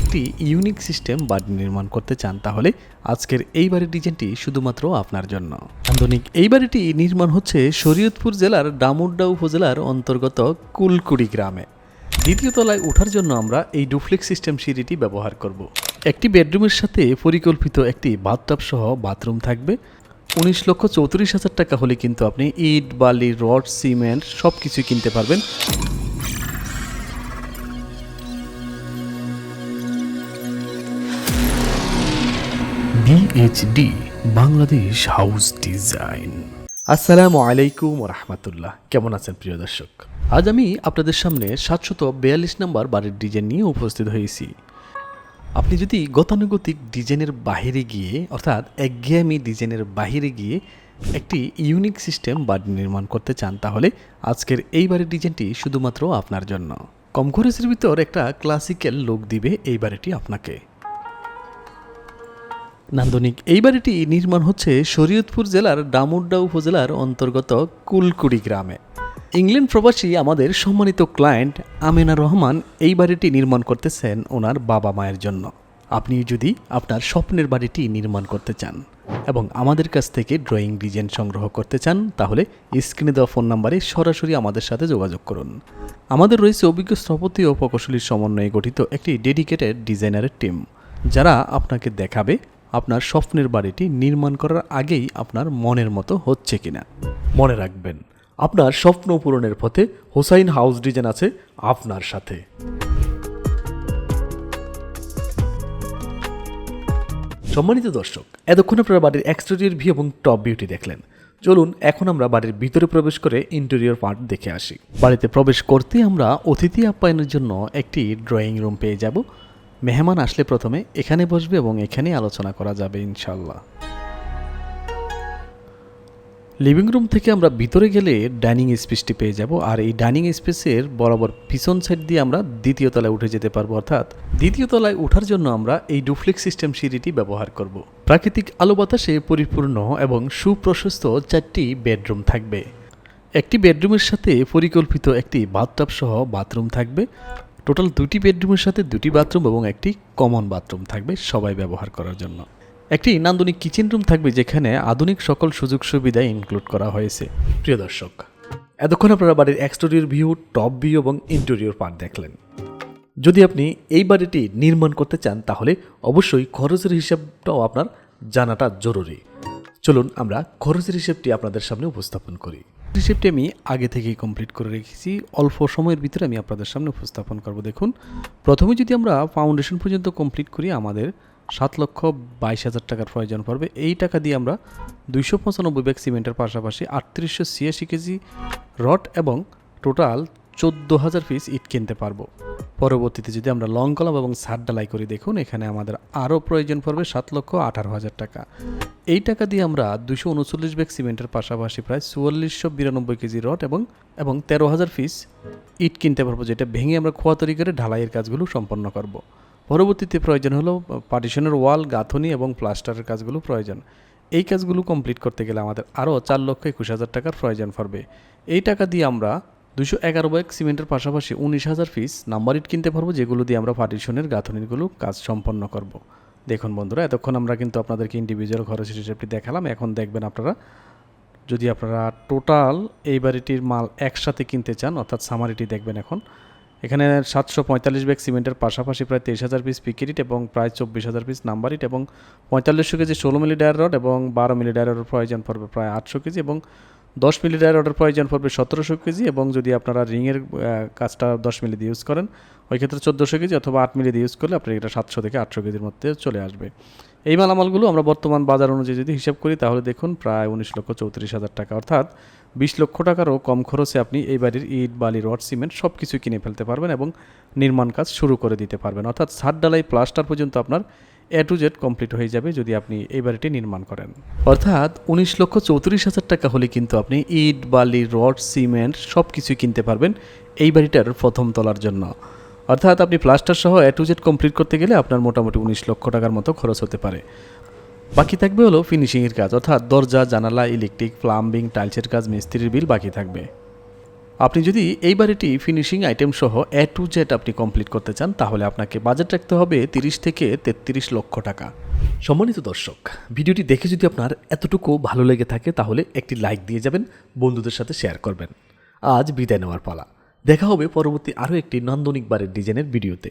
একটি unique system বাড়ি নির্মাণ করতে চান, তাহলে আজকের এই বাড়ির ডিজাইনটি শুধুমাত্র আপনার জন্য। আন্দনিক এই বাড়িটি নির্মাণ হচ্ছে শরীয়তপুর জেলার ডামুড্ডা উপজেলার অন্তর্গত কুলকুড়ি গ্রামে। দ্বিতীয় তলায় ওঠার জন্য আমরা এই ডুফ্লেক্স সিস্টেম সিঁড়িটি ব্যবহার করব। একটি বেডরুমের সাথে পরিকল্পিত একটি বাথটাব সহ বাথরুম থাকবে। উনিশ লক্ষ চৌত্রিশ হাজার টাকা হলে কিন্তু আপনি ইট, বালি, রড, সিমেন্ট সব কিছুই কিনতে পারবেন। বিএইচডি বাংলাদেশ হাউস ডিজাইন আসসালামু আলাইকুম রহমতুল্লাহ। কেমন আছেন প্রিয় দর্শক? আজ আমি আপনাদের সামনে সাতশত বিয়াল্লিশ নম্বর বাড়ির ডিজাইন নিয়ে উপস্থিত হয়েছি। আপনি যদি গতানুগতিক ডিজাইনের বাহিরে গিয়ে, অর্থাৎ একঘেয়েমি ডিজাইনের বাহিরে গিয়ে একটি ইউনিক সিস্টেম বাড়ি নির্মাণ করতে চান, তাহলে আজকের এই বাড়ির ডিজাইনটি শুধুমাত্র আপনার জন্য। কম খরচের ভিতর একটা ক্লাসিক্যাল লোক দিবে এই বাড়িটি আপনাকে। নান্দনিক। এই বাড়িটি নির্মাণ হচ্ছে শরীয়তপুর জেলার ডামুড্ডা উপজেলার অন্তর্গত কুলকুড়ি গ্রামে। ইংল্যান্ড প্রবাসী আমাদের সম্মানিত ক্লায়েন্ট আমেনা রহমান এই বাড়িটি নির্মাণ করতেছেন ওনার বাবা মায়ের জন্য। আপনি যদি আপনার স্বপ্নের বাড়িটি নির্মাণ করতে চান এবং আমাদের কাছ থেকে ড্রয়িং ডিজাইন সংগ্রহ করতে চান, তাহলে স্ক্রিনে দেওয়া ফোন নাম্বারে সরাসরি আমাদের সাথে যোগাযোগ করুন। আমাদের রয়েছে অভিজ্ঞ স্থপতি ও প্রকৌশলীর সমন্বয়ে গঠিত একটি ডেডিকেটেড ডিজাইনারের টিম, যারা আপনাকে দেখাবে আপনার স্বপ্নের বাড়িটি নির্মাণ করার আগেই আপনার মনের মতো হচ্ছে কিনা। মনে রাখবেন, আপনার স্বপ্ন পূরণের পথে হোসাইন হাউস ডিজাইন আছে আপনার সাথে। সম্মানিত দর্শক, এতক্ষণ আপনারা বাড়ির এক্সটেরিয়র ভিউ এবং টপ বিউটি দেখলেন। চলুন, এখন আমরা বাড়ির ভিতরে প্রবেশ করে ইন্টেরিয়র পার্ট দেখে আসি। বাড়িতে প্রবেশ করতে আমরা অতিথি আপ্যায়নের জন্য একটি ড্রয়িং রুম পেয়ে যাব। মেহমান আসলে প্রথমে এখানে বসবে এবং এখানেই আলোচনা করা যাবে ইনশাল্লাহ লিভিং রুম থেকে আমরা ভিতরে গেলে ডাইনিং স্পেসটি পেয়ে যাব আর এই ডাইনিং স্পেসের বরাবর পিছন সাইড দিয়ে আমরা দ্বিতীয় তলায় উঠে যেতে পারব, অর্থাৎ দ্বিতীয় তলায় ওঠার জন্য আমরা এই ডুফ্লেক্স সিস্টেম সিঁড়িটি ব্যবহার করব। প্রাকৃতিক আলো বাতাসে পরিপূর্ণ এবং সুপ্রশস্ত চারটি বেডরুম থাকবে। একটি বেডরুমের সাথে পরিকল্পিত একটি বাথটাব সহ বাথরুম থাকবে টোটাল দুটি বেডরুমের সাথে দুটি বাথরুম এবং একটি কমন বাথরুম থাকবে সবাই ব্যবহার করার জন্য। একটি নান্দনিক কিচেন রুম থাকবে যেখানে আধুনিক সকল সুযোগ সুবিধা ইনক্লুড করা হয়েছে। প্রিয় দর্শক, এতক্ষণ আপনারা বাড়ির এক্সটেরিয়র ভিউ টপ ভিউ এবং ইন্টেরিয়র পার্ট দেখলেন। যদি আপনি এই বাড়িটি নির্মাণ করতে চান, তাহলে অবশ্যই খরচের হিসাবটাও আপনার জানাটা জরুরি। চলুন আমরা খরচের হিসেবটি আপনাদের সামনে উপস্থাপন করি। হিসেবটি আমি আগে থেকেই কমপ্লিট করে রেখেছি। অল্প সময়ের ভিতরে আমি আপনাদের সামনে উপস্থাপন করব। দেখুন, প্রথমে যদি আমরা ফাউন্ডেশন পর্যন্ত কমপ্লিট করি, আমাদের সাত লক্ষ বাইশ হাজার টাকার প্রয়োজন পড়বে। এই টাকা দিয়ে আমরা দুইশো পঁচানব্বই ব্যাগ সিমেন্টের পাশাপাশি আটত্রিশশো ছিয়াশি কেজি রড এবং টোটাল চোদ্দ হাজার পিস ইট কিনতে পারব। পরবর্তীতে যদি আমরা লং কলাম এবং সার ডালাই করি দেখুন, এখানে আমাদের আরও প্রয়োজন পড়বে সাত লক্ষ আঠারো হাজার টাকা। এই টাকা দিয়ে আমরা দুশো উনচল্লিশ ব্যাগ সিমেন্টের পাশাপাশি প্রায় চুয়াল্লিশশো বিরানব্বই কেজি রড এবং এবং তেরো হাজার পিস ইট কিনতে পারব, যেটা ভেঙে আমরা খোয়া তৈরি করে ঢালাইয়ের কাজগুলো সম্পন্ন করব। পরবর্তীতে প্রয়োজন হলো পার্টিশনের ওয়াল গাঁথনি এবং প্লাস্টারের কাজগুলো প্রয়োজন। এই কাজগুলো কমপ্লিট করতে গেলে আমাদের আরও চার লক্ষ একুশ হাজার টাকার প্রয়োজন পড়বে। এই টাকা দিয়ে আমরা দুশো এগারো ব্যাগ সিমেন্টের পাশাপাশি উনিশ হাজার পিস নাম্বার ইট কিনতে পারব, যেগুলো দিয়ে আমরা পার্টিশনের গাঁথনিগুলো কাজ সম্পন্ন করব। দেখুন বন্ধুরা, এতক্ষণ আমরা কিন্তু আপনাদেরকে ইন্ডিভিজুয়াল খরচের হিসেবটি দেখালাম এখন দেখবেন আপনারা, যদি আপনারা টোটাল এই বাড়িটির মাল একসাথে কিনতে চান, অর্থাৎ সামারিটি দেখবেন এখন, এখানে সাতশো পঁয়তাল্লিশ ব্যাগ সিমেন্টের পাশাপাশি প্রায় তেইশ হাজার পিস পিকিরিট এবং প্রায় চব্বিশ হাজার পিস নাম্বার ইট এবং পঁয়তাল্লিশশো কেজি ষোলো মিলি ডায়ার রড এবং বারো মিলি ডায়ার রডের প্রয়োজন পড়বে প্রায় আটশো কেজি এবং দশ মিলি ডায়ের অর্ডার প্রয়োজন পড়বে সতেরোশো কেজি এবং যদি আপনারা রিংয়ের কাজটা দশ মিলি দিয়ে ইউজ করেন, ওই ক্ষেত্রে চোদ্দোশো কেজি অথবা আট মিলি দিয়ে ইউজ করলে আপনার এটা সাতশো থেকে আটশো কেজির মধ্যে চলে আসবে। এই মালামালগুলো আমরা বর্তমান বাজার অনুযায়ী যদি হিসাব করি, তাহলে দেখুন প্রায় উনিশ লক্ষ চৌত্রিশ হাজার টাকা। অর্থাৎ বিশ লক্ষ টাকারও কম খরচে আপনি এই বাড়ির ইট, বালি, রড, সিমেন্ট সব কিছু কিনে ফেলতে পারবেন এবং নির্মাণ কাজ শুরু করে দিতে পারবেন। অর্থাৎ সাত ডালাই প্লাস্টার পর্যন্ত আপনার এ টু জেড কমপ্লিট হয়ে যাবে যদি আপনি এই বাড়িটি নির্মাণ করেন। অর্থাৎ উনিশ লক্ষ চৌত্রিশ হাজার টাকা হলে কিন্তু আপনি ইট, বালি, রড, সিমেন্ট সব কিছুই কিনতে পারবেন এই বাড়িটার প্রথম তলার জন্য। অর্থাৎ আপনি প্লাস্টার সহ এ টু জেড কমপ্লিট করতে গেলে আপনার মোটামুটি উনিশ লক্ষ টাকার মতো খরচ হতে পারে। বাকি থাকবে হলো ফিনিশিংয়ের কাজ, অর্থাৎ দরজা, জানালা ইলেকট্রিক প্লাম্বিং টাইলসের কাজ, মিস্ত্রির বিল বাকি থাকবে। আপনি যদি এই বাড়িটি ফিনিশিং আইটেম সহ এ টু জেড আপনি কমপ্লিট করতে চান, তাহলে আপনাকে বাজেট রাখতে হবে তিরিশ থেকে তেত্রিশ লক্ষ টাকা। সম্মানিত দর্শক, ভিডিওটি দেখে যদি আপনার এতটুকু ভালো লেগে থাকে, তাহলে একটি লাইক দিয়ে যাবেন, বন্ধুদের সাথে শেয়ার করবেন। আজ বিদায় নেওয়ার পালা। দেখা হবে পরবর্তী আরও একটি নান্দনিক বাড়ির ডিজাইনের ভিডিওতে।